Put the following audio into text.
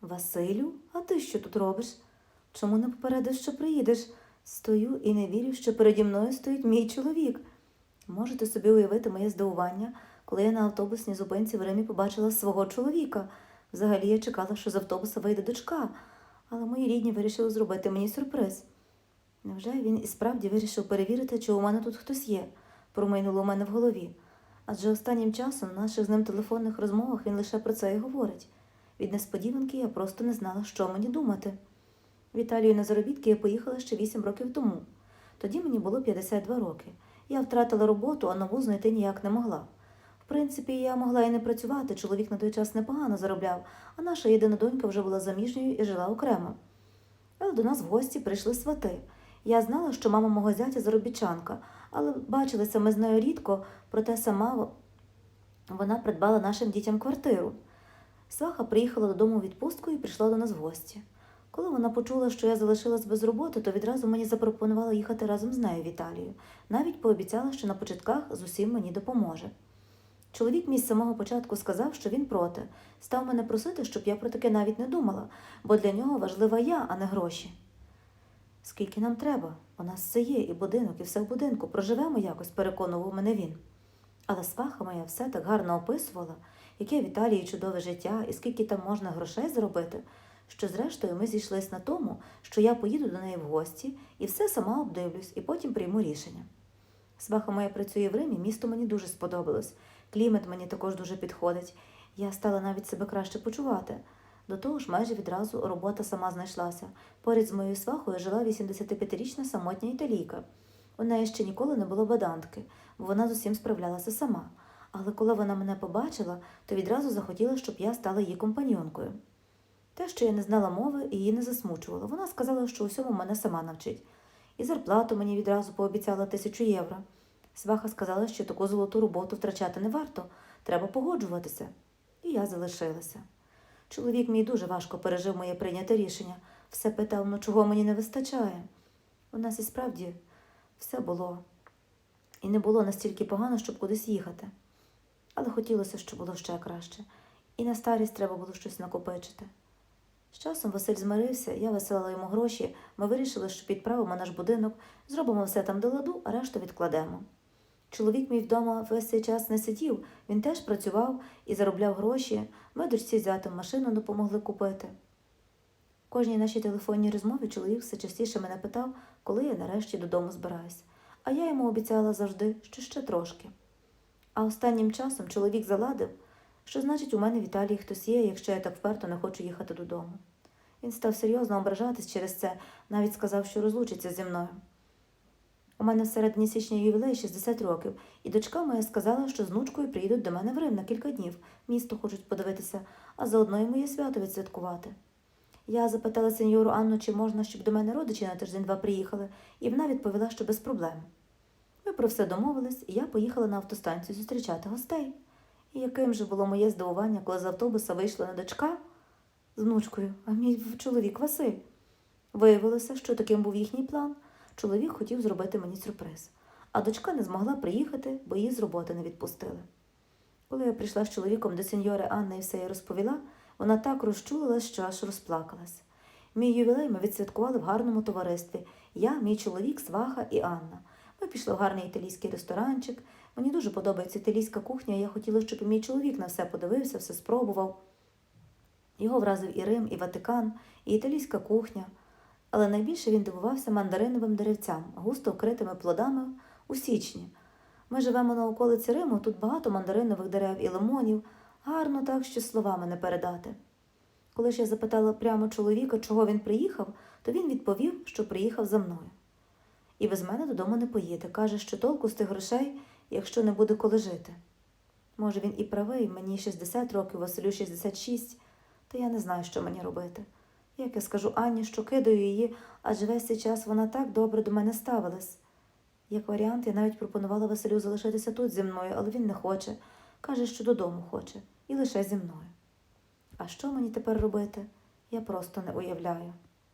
Василю, а ти що тут робиш? Чому не попередив, що приїдеш? Стою і не вірю, що переді мною стоїть мій чоловік. Можете собі уявити моє здивування, коли я на автобусній зупинці в Римі побачила свого чоловіка. Взагалі я чекала, що з автобуса вийде дочка, але мої рідні вирішили зробити мені сюрприз. Невже він і справді вирішив перевірити, чи у мене тут хтось є? Промайнуло у мене в голові. Адже останнім часом в наших з ним телефонних розмовах він лише про це і говорить. Від несподіванки я просто не знала, що мені думати. В Італію на заробітки я поїхала ще 8 років тому. Тоді мені було 52 роки. Я втратила роботу, а нову знайти ніяк не могла. В принципі, я могла і не працювати, чоловік на той час непогано заробляв, а наша єдина донька вже була заміжньою і жила окремо. Але до нас в гості прийшли свати. Я знала, що мама мого зятя заробітчанка, але бачилися ми з нею рідко, проте сама вона придбала нашим дітям квартиру. Сваха приїхала додому відпустку і прийшла до нас в гості. Коли вона почула, що я залишилась без роботи, то відразу мені запропонувала їхати разом з нею в Італію. Навіть пообіцяла, що на початках з усім мені допоможе. Чоловік мій з самого початку сказав, що він проти, став мене просити, щоб я про таке навіть не думала, бо для нього важлива я, а не гроші. Скільки нам треба? У нас все є, і будинок, і все в будинку. Проживемо якось, переконував мене він. Але сваха моя все так гарно описувала, яке в Італії чудове життя і скільки там можна грошей заробити, що зрештою ми зійшлись на тому, що я поїду до неї в гості і все сама обдивлюсь, і потім прийму рішення. Сваха моя працює в Римі, місто мені дуже сподобалось. Клімат мені також дуже підходить. Я стала навіть себе краще почувати. До того ж, майже відразу робота сама знайшлася. Поряд з моєю свахою жила 85-річна самотня італійка. У неї ще ніколи не було бадантки, бо вона з усім справлялася сама. Але коли вона мене побачила, то відразу захотіла, щоб я стала її компаньонкою. Те, що я не знала мови, її не засмучувало. Вона сказала, що усьому мене сама навчить. І зарплату мені відразу пообіцяла тисячу євро. Сваха сказала, що таку золоту роботу втрачати не варто, треба погоджуватися. І я залишилася. Чоловік мій дуже важко пережив моє прийняте рішення. Все питав, ну чого мені не вистачає. У нас і справді все було. І не було настільки погано, щоб кудись їхати. Але хотілося, щоб було ще краще. І на старість треба було щось накопичити. З часом Василь змирився, я висилала йому гроші, ми вирішили, що підправимо наш будинок, зробимо все там до ладу, а решту відкладемо. Чоловік мій вдома весь цей час не сидів, він теж працював і заробляв гроші. Ми дочці зятим машину допомогли купити. В кожній нашій телефонній розмові чоловік все частіше мене питав, коли я нарешті додому збираюсь, а я йому обіцяла завжди, що ще трошки. А останнім часом чоловік заладив, що значить у мене в Італії хтось є, якщо я так вперто не хочу їхати додому. Він став серйозно ображатись через це, навіть сказав, що розлучиться зі мною. У мене в середині січня ювілей 60 років, і дочка моя сказала, що з внучкою приїдуть до мене в Рим на кілька днів. Місто хочуть подивитися, а заодно й моє свято відсвяткувати. Я запитала сеньору Анну, чи можна, щоб до мене родичі на тиждень-два приїхали, і вона відповіла, що без проблем. Про все домовились, і я поїхала на автостанцію зустрічати гостей. І яким же було моє здивування, коли з автобуса вийшла не дочка з внучкою, а мій чоловік Василь. Виявилося, що таким був їхній план. Чоловік хотів зробити мені сюрприз, а дочка не змогла приїхати, бо її з роботи не відпустили. Коли я прийшла з чоловіком до сеньори Анни і все їй розповіла, вона так розчулилась, що аж розплакалась. Мій ювілей ми відсвяткували в гарному товаристві я, мій чоловік, сваха і Анна. Ми пішли в гарний італійський ресторанчик. Мені дуже подобається італійська кухня, і я хотіла, щоб і мій чоловік на все подивився, все спробував. Його вразив і Рим, і Ватикан, і італійська кухня. Але найбільше він дивувався мандариновим деревцям, густо вкритими плодами у січні. Ми живемо на околиці Риму, тут багато мандаринових дерев і лимонів, гарно так, що словами не передати. Коли ж я запитала прямо чоловіка, чого він приїхав, то він відповів, що приїхав за мною. І без мене додому не поїде. Каже, що толку з тих грошей, якщо не буде коли жити. Може, він і правий, мені 60 років, Василю 66, та я не знаю, що мені робити. Як я скажу Анні, що кидаю її, адже весь цей час вона так добре до мене ставилась. Як варіант, я навіть пропонувала Василю залишитися тут зі мною, але він не хоче. Каже, що додому хоче, і лише зі мною. А що мені тепер робити? Я просто не уявляю.